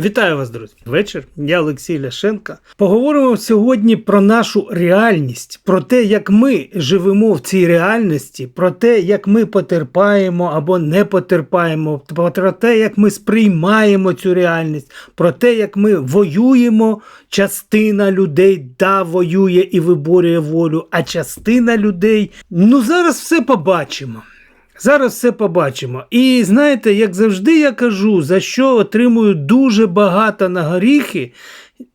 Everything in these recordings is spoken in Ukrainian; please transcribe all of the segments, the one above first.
Вітаю вас, друзі! Вечір. Я Олексій Ляшенка. Поговоримо сьогодні про нашу реальність, про те, як ми живемо в цій реальності, про те, як ми потерпаємо або не потерпаємо, про те, як ми сприймаємо цю реальність, про те, як ми воюємо. Частина людей да воює і виборює волю, а частина людей ну зараз все побачимо. Зараз все побачимо. І знаєте, як завжди я кажу, за що отримую дуже багато на горіхи,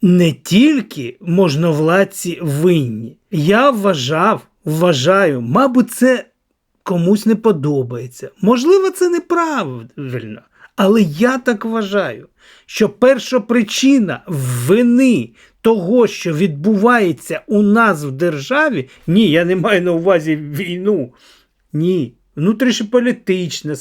не тільки можновладці винні. Я вважав, вважаю, мабуть, це комусь не подобається. Можливо, це неправильно. Але я так вважаю, що перша причина вини того, що відбувається у нас в державі, ні, я не маю на увазі війну. Ні, внутрішньополітична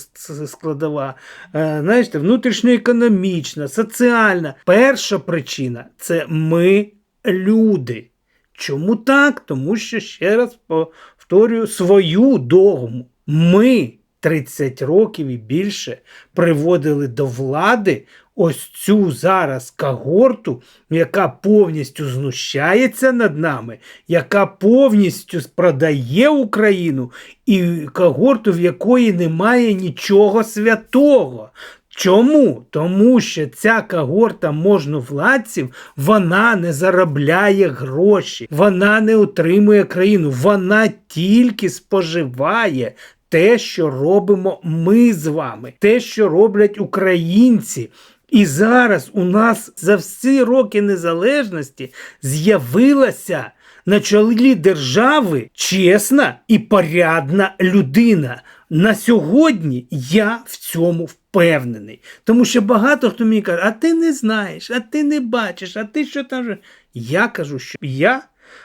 складова, е, знаєте, внутрішньоекономічна, соціальна. Перша причина це ми люди. Чому так? Тому що ще раз повторюю свою догму. Ми 30 років і більше приводили до влади ось цю зараз когорту, яка повністю знущається над нами, яка повністю продає Україну, і когорту, в якої немає нічого святого. Чому? Тому що ця когорта можновладців, вона не заробляє гроші, вона не утримує країну, вона тільки споживає те, що робимо ми з вами, те, що роблять українці. І зараз у нас за всі роки незалежності з'явилася на чолі держави чесна і порядна людина. На сьогодні я в цьому впевнений. Тому що багато хто мені каже, а ти не знаєш, а ти не бачиш, а ти що там. Я кажу, що я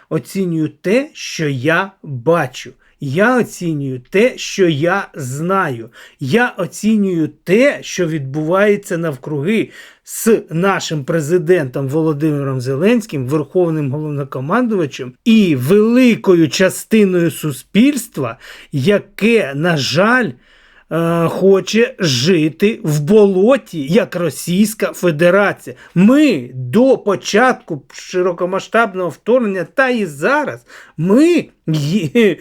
оцінюю те, що я бачу. Я оцінюю те, що я знаю. Я оцінюю те, що відбувається навкруги з нашим президентом Володимиром Зеленським, верховним головнокомандувачем і великою частиною суспільства, яке, на жаль, е, хоче жити в болоті, як Російська Федерація. Ми до початку широкомасштабного вторгнення, та і зараз, ми, є-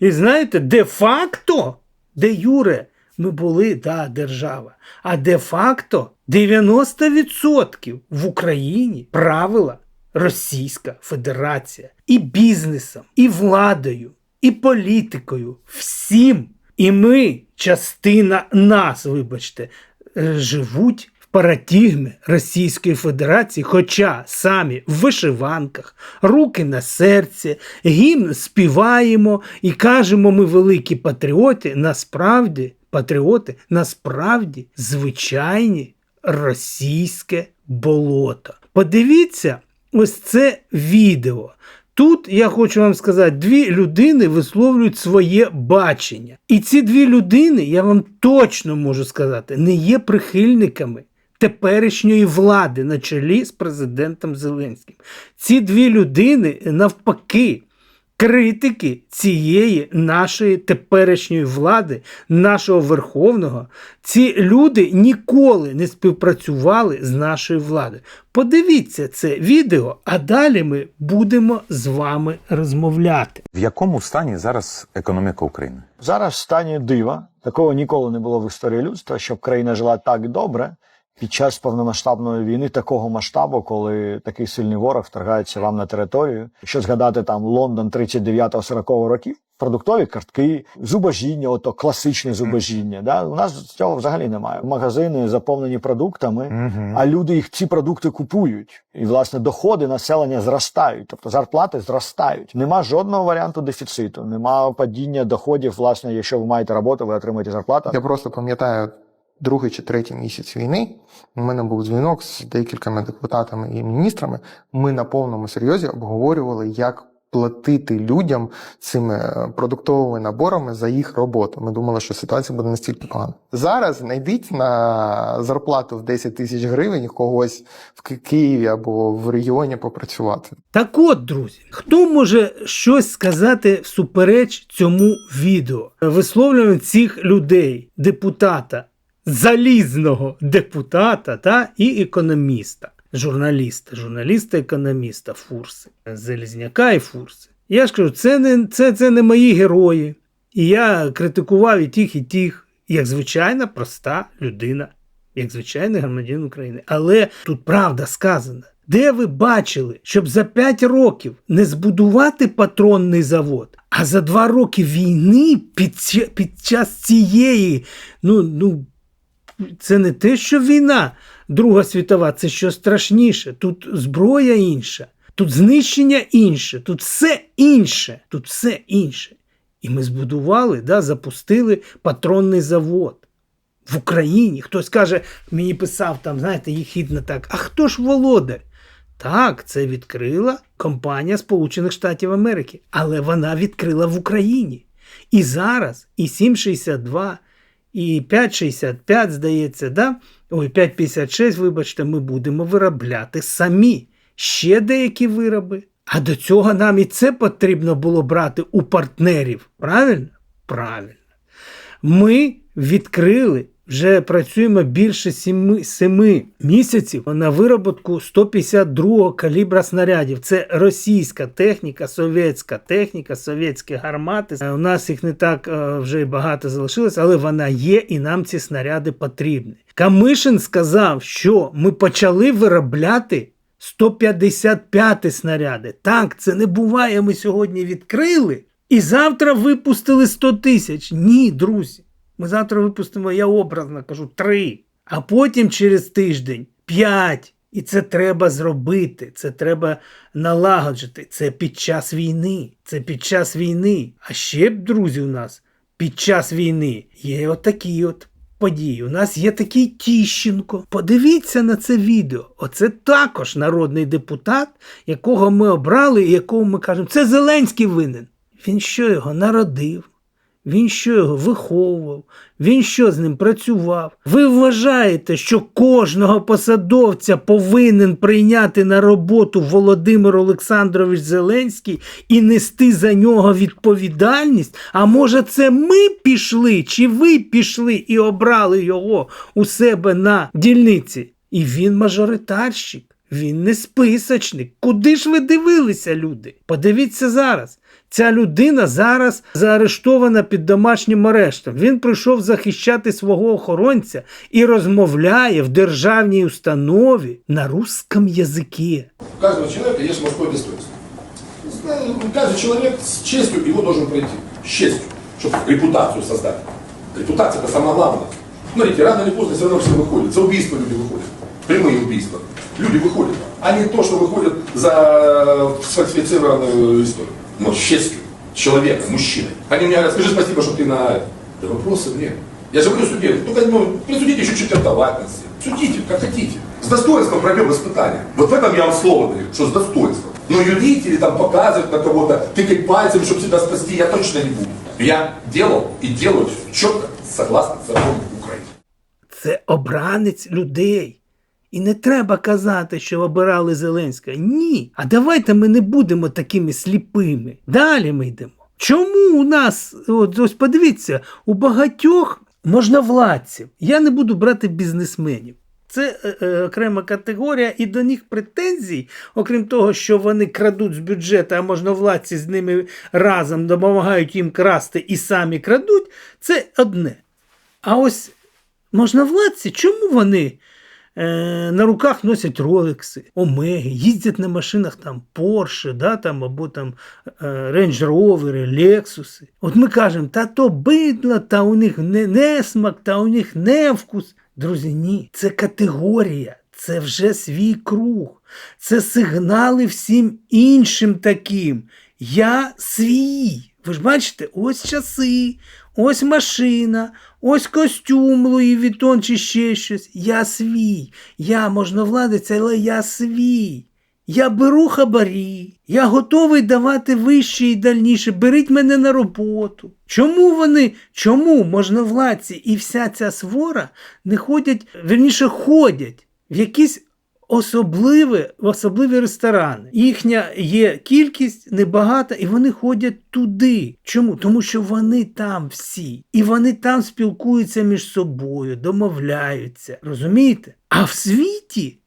і знаєте, де-факто, де Юре, ми були да, держава. А де-факто 90% в Україні правила Російська Федерація і бізнесом, і владою, і політикою. Всім. І ми, частина нас, вибачте, е, живуть в парадігмі Російської Федерації, хоча самі в вишиванках, руки на серці, гімн співаємо і кажемо, ми великі патріоти. Насправді, патріоти, насправді звичайні російське болото. Подивіться ось це відео. Тут я хочу вам сказати, дві людини висловлюють своє бачення. І ці дві людини, я вам точно можу сказати, не є прихильниками теперішньої влади на чолі з президентом Зеленським. Ці дві людини навпаки. Критики цієї нашої теперішньої влади, нашого верховного, ці люди ніколи не співпрацювали з нашою владою. Подивіться це відео, а далі ми будемо з вами розмовляти. В якому стані зараз економіка України? Зараз в стані дива. Такого ніколи не було в історії людства, щоб країна жила так добре під час повномасштабної війни такого масштабу, коли такий сильний ворог вторгається вам на територію. Якщо згадати там Лондон 39-40 років, продуктові картки, зубожіння, ото класичне зубожіння. Да? У нас цього взагалі немає. Магазини заповнені продуктами, а люди їх ці продукти купують. І власне доходи населення зростають, тобто зарплати зростають. Нема жодного варіанту дефіциту, нема падіння доходів. Власне, якщо ви маєте роботу, ви отримуєте зарплату. Я просто пам'ятаю другий чи третій місяць війни. У мене був дзвінок з декількома депутатами і міністрами. Ми на повному серйозі обговорювали, як платити людям цими е, продуктовими наборами за їх роботу. Ми думали, що ситуація буде настільки погана. Зараз знайдіть на зарплату в 10 тисяч гривень когось в Києві або в регіоні попрацювати. Так от, друзі, хто може щось сказати всупереч цьому відео? Висловлювання цих людей, депутата залізного депутата та, і економіста, журналіста, журналіста-економіста Фурси, Залізняка і Фурси. Я ж кажу, це не, це, це не мої герої. І я критикував і тих, і тих, як звичайна проста людина, як звичайний громадянин України. Але тут правда сказана. Де ви бачили, щоб за 5 років не збудувати патронний завод, а за 2 роки війни під, під час цієї, ну, ну, це не те, що війна Друга світова, це що страшніше. Тут зброя інша, тут знищення інше, тут все інше, тут все інше. І ми збудували, да, запустили патронний завод в Україні. Хтось каже, мені писав там, знаєте, їхідно так. А хто ж володар? Так, це відкрила компанія Сполучених Штатів Америки, але вона відкрила в Україні. І зараз і 7,62, і 5,65, здається, да? ой, 5,56, вибачте, ми будемо виробляти самі ще деякі вироби. А до цього нам і це потрібно було брати у партнерів. Правильно? Правильно. Ми відкрили, вже працюємо більше 7, 7 місяців на вироботку 152-го калібра снарядів. Це російська техніка, совєтська техніка, совєтські гармати. Е, У нас їх не так е, вже й багато залишилось, але вона є, і нам ці снаряди потрібні. Камишин сказав, що ми почали виробляти 155 снаряди. Так, це не буває. Ми сьогодні відкрили і завтра випустили 100 тисяч. Ні, друзі. Ми завтра випустимо, я образно кажу, 3. А потім через тиждень 5. І це треба зробити, це треба налагоджити. Це під час війни. Це під час війни. А ще, друзі, у нас під час війни є отакі от події. У нас є такий Тіщенко. Подивіться на це відео. Оце також народний депутат, якого ми обрали, і якого ми кажемо, це Зеленський винен. Він що його народив? Він що його виховував? Він що з ним працював? Ви вважаєте, що кожного посадовця повинен прийняти на роботу Володимир Олександрович Зеленський і нести за нього відповідальність? А може, це ми пішли, чи ви пішли і обрали його у себе на дільниці? І він мажоритарщик. Він не списочник. Куди ж ви дивилися, люди? Подивіться зараз. Ця людина зараз заарештована під домашнім арештом. Він прийшов захищати свого охоронця і розмовляє в державній установі на русском язикі. У каждого человека есть мужское достоинство. Знаю, Каждый человек с честью его должен пройти. С честью, чтобы репутацию создать. Репутация это самое главное. Смотрите, рано или поздно все равно все выходит. За убийство люди выходят. Прямые убийства. Люди выходят. А не то, что выходят за сфальсифицированную историю. Но с честью. Человека, мужчиной. Они мне говорят, скажи спасибо, что ты на... Да вопросов нет. Я же говорю судье, только ну, присудите чуть-чуть четвертоватности. Судите, как хотите. С достоинством пройдем испытание. Вот в этом я вам слово даю, что с достоинством. Но юлить или там показывать на кого-то, тыкать пальцем, чтобы себя спасти, я точно не буду. Я делал и делаю четко, согласно закону Украины. Це обранець людей. І не треба казати, що обирали Зеленського. Ні. А давайте ми не будемо такими сліпими. Далі ми йдемо. Чому у нас, от ось подивіться, у багатьох можновладців, я не буду брати бізнесменів. Це е, е, окрема категорія, і до них претензій, окрім того, що вони крадуть з бюджету, а можновладці з ними разом допомагають їм красти і самі крадуть, це одне. А ось можновладці, чому вони е, на руках носять ролекси, омеги, їздять на машинах там Porsche, да, там, або там Range Rover, Lexus. От ми кажемо, та то бидло, та у них не несмак, та у них невкус. Друзі, ні, це категорія. Це вже свій круг. Це сигнали всім іншим таким. Я свій. Ви ж бачите, ось часи, ось машина, ось костюм Луї Вітон чи ще щось. Я свій. Я можновладець, але я свій. Я беру хабарі, я готовий давати вище і дальніше. Беріть мене на роботу. Чому вони, чому можновладці і вся ця свора не ходять, верніше ходять в якісь особливе, особливі ресторани. Їхня є кількість небагата, і вони ходять туди. Чому? Тому що вони там всі. І вони там спілкуються між собою, домовляються. Розумієте? А в світі,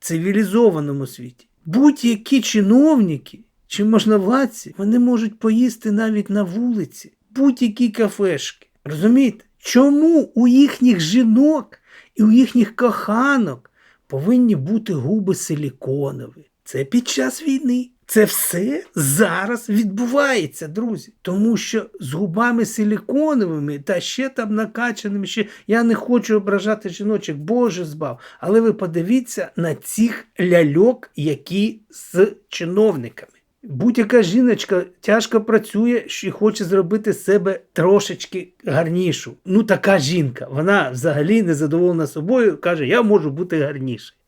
цивілізованому світі, будь-які чиновники чи можновладці, вони можуть поїсти навіть на вулиці, будь-які кафешки. Розумієте? Чому у їхніх жінок і у їхніх коханок повинні бути губи силіконові? Це під час війни. Це все зараз відбувається, друзі. Тому що з губами силіконовими та ще там накачаними, ще я не хочу ображати жіночок, Боже збав. Але ви подивіться на цих ляльок, які з чиновниками. Будь-яка жіночка тяжко працює і хоче зробити себе трошечки гарнішу. Ну, така жінка. Вона взагалі не задоволена собою, каже, я можу бути гарнішою.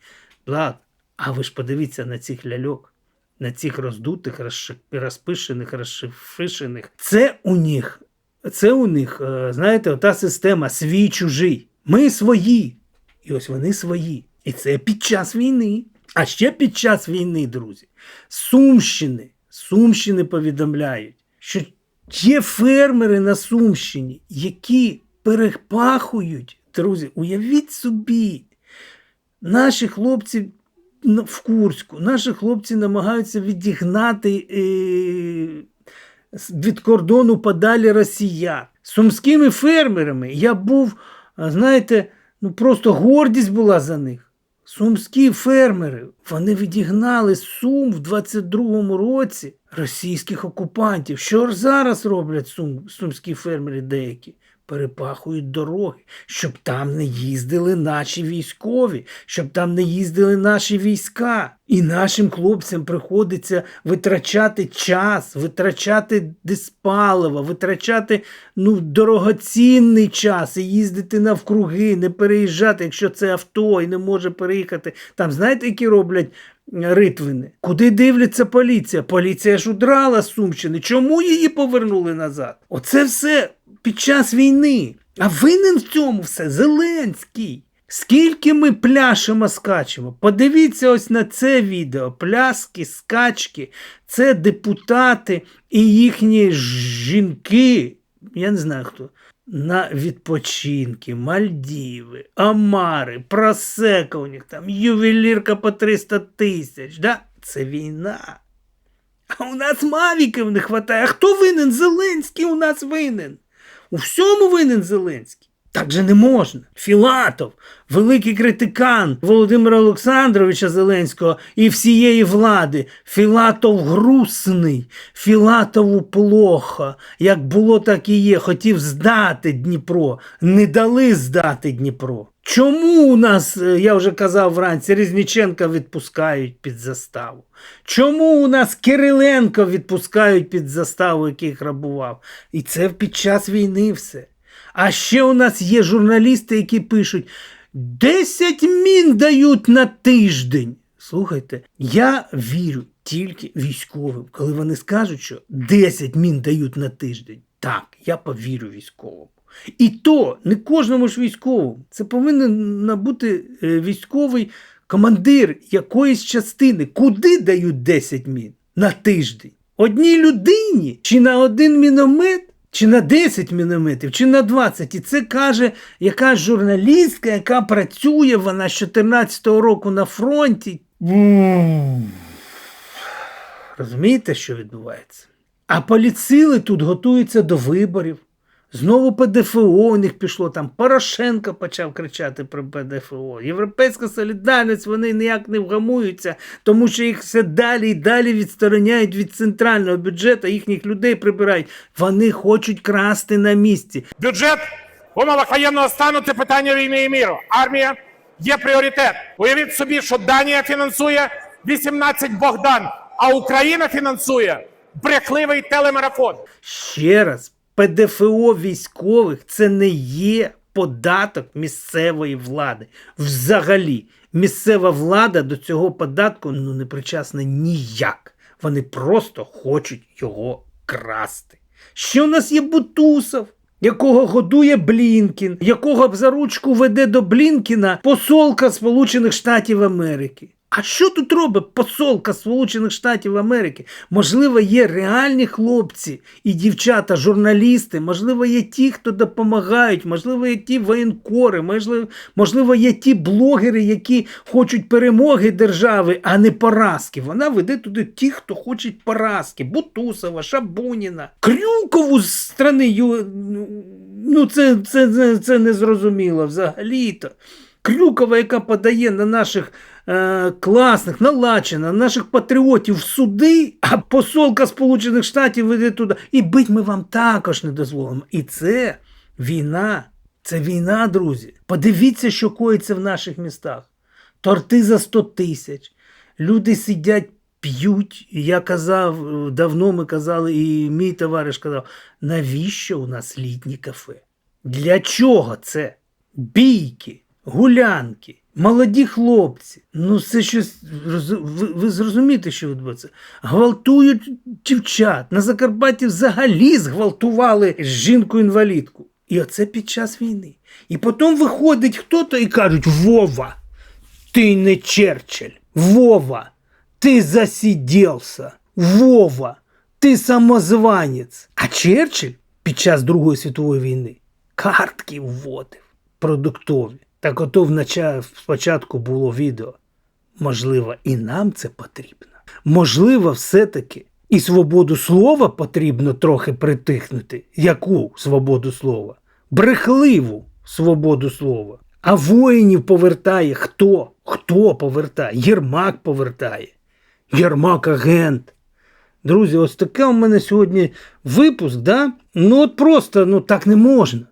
Ладно. А ви ж подивіться на цих ляльок, на цих роздутих, розпишених, розшифишених. Це у них, це у них, е, знаєте, ота система свій чужий. Ми свої. І ось вони свої. І це під час війни. А ще під час війни, друзі, Сумщини, Сумщини повідомляють, що є фермери на Сумщині, які перепахують, друзі, уявіть собі, наші хлопці в Курську, наші хлопці намагаються відігнати е, від кордону подалі росіян. Сумськими фермерами я був, знаєте, ну просто гордість була за них. Сумські фермери вони відігнали Сум в 22-му році російських окупантів. Що ж зараз роблять сум, сумські фермери деякі? Перепахують дороги, щоб там не їздили наші військові, щоб там не їздили наші війська. І нашим хлопцям приходиться витрачати час, витрачати диспаливо, витрачати ну, дорогоцінний час і їздити навкруги, не переїжджати, якщо це авто і не може переїхати. Там знаєте, які роблять ритвини? Куди дивляться поліція? Поліція ж удрала з Сумщини. Чому її повернули назад? Оце все під час війни. А винен в цьому все Зеленський. Скільки ми пляшемо, скачемо? Подивіться ось на це відео. Пляски, скачки, це депутати і їхні жінки, я не знаю хто, на відпочинки, Мальдіви, Амари, Просека у них там, ювелірка по 300 тисяч. Да? Це війна. А у нас мавіків не вистачає. А хто винен? Зеленський у нас винен. У всьому винен Зеленський. Так же не можна. Філатов, великий критикан Володимира Олександровича Зеленського і всієї влади. Філатов грустний, Філатову плохо. Як було, так і є. Хотів здати Дніпро. Не дали здати Дніпро. Чому у нас, е, я вже казав вранці, Різніченка відпускають під заставу? Чому у нас Кириленко відпускають під заставу, який грабував? І це під час війни все. А ще у нас є журналісти, які пишуть: 10 мін дають на тиждень. Слухайте, я вірю тільки військовим, коли вони скажуть, що 10 мін дають на тиждень. Так, я повірю військовому. І то не кожному ж військовому. Це повинен бути е, військовий командир якоїсь частини. Куди дають 10 мін на тиждень? Одній людині чи на один міномет? Чи на 10 мінометів, чи на 20. І це каже якась журналістка, яка працює вона з 14-го року на фронті. Розумієте, що відбувається? А поліцили тут готуються до виборів. Знову ПДФО у них пішло там. Порошенко почав кричати про ПДФО. Європейська солідарність вони ніяк не вгамуються, тому що їх все далі і далі відстороняють від центрального бюджету, їхніх людей прибирають. Вони хочуть красти на місці. Бюджет в умовах воєнного стану це питання війни і міру. Армія є пріоритет. Уявіть собі, що Данія фінансує 18 Богдан, а Україна фінансує брехливий телемарафон. Ще раз, ПДФО військових це не є податок місцевої влади. Взагалі, місцева влада до цього податку ну, не причасна ніяк. Вони просто хочуть його красти. Ще у нас є Бутусов, якого годує Блінкін, якого б за ручку веде до Блінкіна посолка Сполучених Штатів Америки. А що тут робить посолка Сполучених Штатів Америки? Можливо, є реальні хлопці і дівчата, журналісти, можливо, є ті, хто допомагають, можливо, є ті воєнкори, можливо, є ті блогери, які хочуть перемоги держави, а не поразки. Вона веде туди ті, хто хочуть поразки. Бутусова, Шабуніна, Крюкову з сторони. Ю... Ну, це, це, це, це незрозуміло взагалі-то. Крюкова, яка подає на наших е, класних, наладчина, наших патріотів в суди, а посолка Сполучених Штатів веде туди. І бить ми вам також не дозволимо. І це війна. Це війна, друзі. Подивіться, що коїться в наших містах. Торти за 100 тисяч. Люди сидять, п'ють. Я казав, е, давно ми казали, і мій товариш казав, навіщо у нас літні кафе? Для чого це? Бійки, гулянки, молоді хлопці. Ну, це щось. Ви, ви зрозумієте, що відбувається? Гвалтують дівчат. На Закарпатті взагалі згвалтували жінку-інвалідку. І оце під час війни. І потім виходить хто-то і кажуть: Вова, ти не Черчилль. Вова, ти засидівся. Вова, ти самозванець. А Черчилль під час Другої світової війни картки вводив продуктові. Так ото внача- спочатку було відео. Можливо, і нам це потрібно. Можливо, все-таки і свободу слова потрібно трохи притихнути. Яку свободу слова? Брехливу свободу слова. А воїнів повертає хто? Хто повертає? Єрмак повертає. Єрмак агент. Друзі, ось таке у мене сьогодні випуск, да? Ну от просто ну так не можна.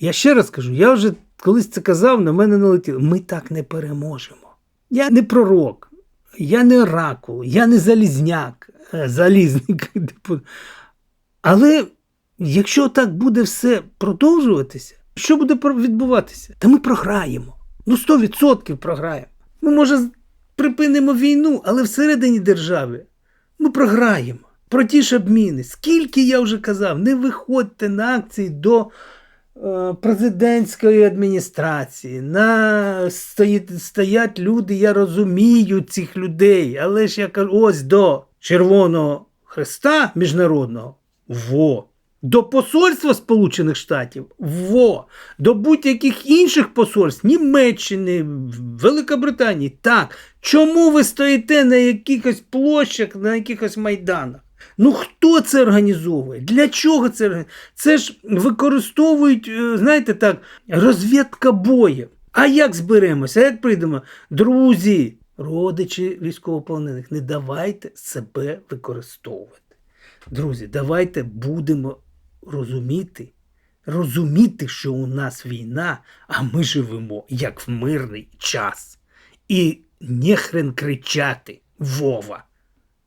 Я ще раз кажу, я вже колись це казав, на мене налетіло. Ми так не переможемо. Я не пророк, я не оракул, я не залізняк, е, залізник. типу. Але якщо так буде все продовжуватися, що буде відбуватися? Та ми програємо. Ну, 100% програємо. Ми, може, припинимо війну, але всередині держави ми програємо. Про ті ж обміни. Скільки я вже казав, не виходьте на акції до президентської адміністрації. На стоять люди, я розумію цих людей, але ж я кажу, ось до Червоного Хреста міжнародного. Во. До посольства Сполучених Штатів, во, до будь-яких інших посольств Німеччини, Великобританії. Так. Чому ви стоїте на якихось площах, на якихось майданах? Ну хто це організовує? Для чого це організовує? Це ж використовують, е, знаєте так, розвідка боїв. А як зберемося? А як прийдемо? Друзі, родичі військовополонених, не давайте себе використовувати. Друзі, давайте будемо розуміти, розуміти, що у нас війна, а ми живемо як в мирний час. І не хрен кричати, Вова,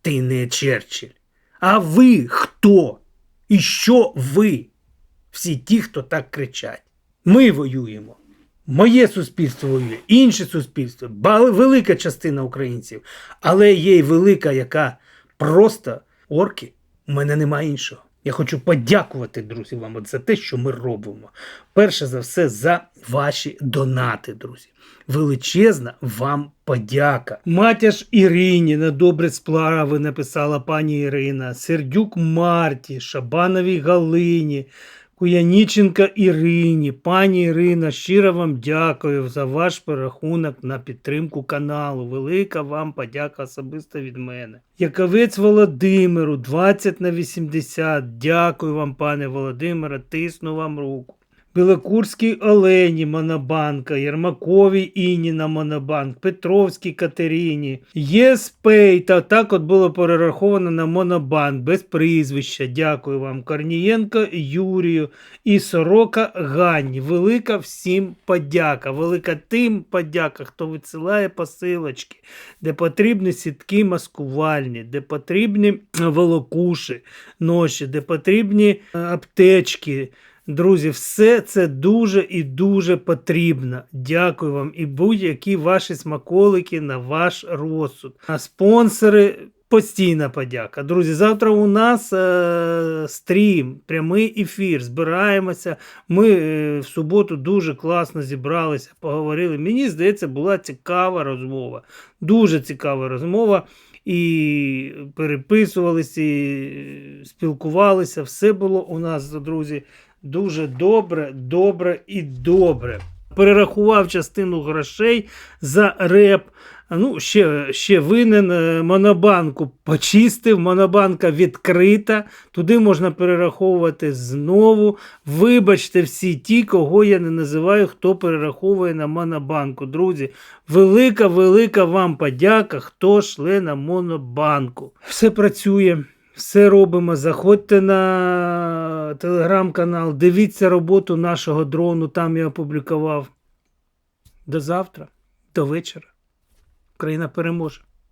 ти не Черчилль. А ви хто? І що ви? Всі ті, хто так кричать. Ми воюємо. Моє суспільство воює, інше суспільство, велика частина українців, але є й велика, яка просто орки. У мене немає іншого. Я хочу подякувати, друзі, вам от за те, що ми робимо. Перше за все, за ваші донати, друзі. Величезна вам подяка. Матяж Ірині на добре справи написала пані Ірина, Сердюк Марті, Шабановій Галині, Куяніченка Ірині. Пані Ірина, щиро вам дякую за ваш перерахунок на підтримку каналу. Велика вам подяка особисто від мене. Яковець Володимиру, 20 на 80. Дякую вам, пане Володимире, тисну вам руку. Білокурській Олені Монобанка, Єрмаковій Інні на Монобанк, Петровській Катерині, ЄСПей, та так от було перераховано на Монобанк без прізвища. Дякую вам. Корнієнко Юрію і Сорока Ганні. Велика всім подяка. Велика тим подяка, хто висилає посилочки, де потрібні сітки маскувальні, де потрібні е, волокуші, ноші, де потрібні е, аптечки. Друзі, все це дуже і дуже потрібно. Дякую вам і будь-які ваші смаколики на ваш розсуд. А спонсори Постійна подяка. Друзі, завтра у нас е, стрім, прямий ефір. Збираємося. Ми е, в суботу дуже класно зібралися, поговорили. Мені здається, була цікава розмова. Дуже цікава розмова. І переписувалися, і спілкувалися. Все було у нас, друзі, дуже добре, добре і добре. Перерахував частину грошей за реп. Ну, ще, ще винен е, Монобанку почистив, Монобанка відкрита. Туди можна перераховувати знову. Вибачте всі ті, кого я не називаю, хто перераховує на Монобанку. Друзі, велика, велика вам подяка, хто шле на Монобанку. Все працює. Все робимо. Заходьте на телеграм-канал, дивіться роботу нашого дрону, там я опублікував. До завтра, до вечора. Україна переможе.